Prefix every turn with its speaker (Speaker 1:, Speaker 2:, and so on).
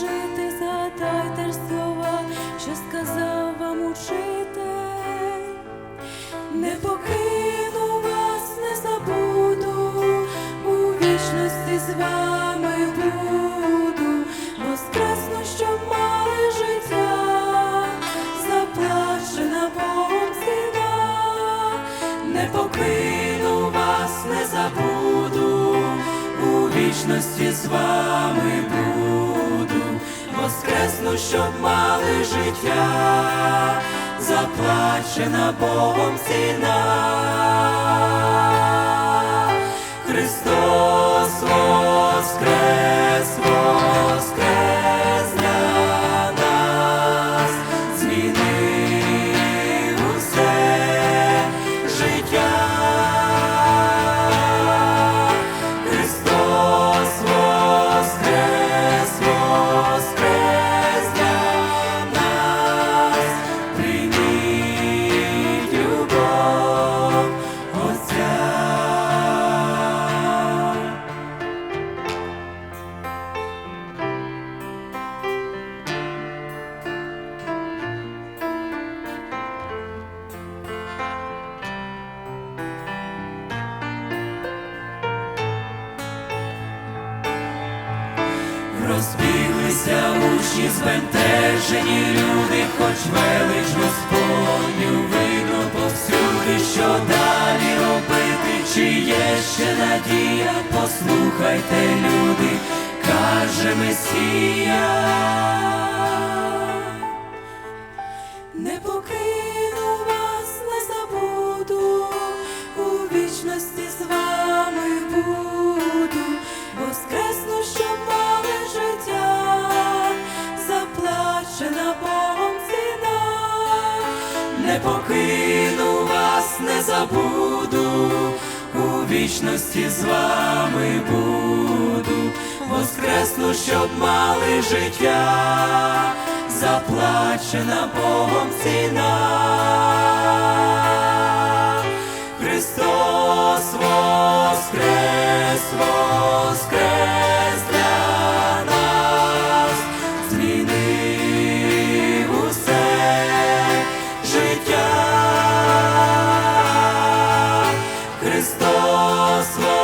Speaker 1: жити, згадайте ж слова, що сказав вам учитель, не покину вас, не забуду, у вічності з вами буду, Воскресно, що мали життя, заплачена Богом не покину вас, не забуду. у Вічності з вами буду щоб мали життя, заплачена Богом ціна. Христос воскрес Розбіглися учні збентежені люди, хоч велич Господню видно повсюди, що далі робити, чи є ще надія, послухайте, люди, каже Месія. Не покину вас, не забуду, у вічності з вами буду, воскресну, щоб мали життя, заплачена Богом ціна. Христос Христос.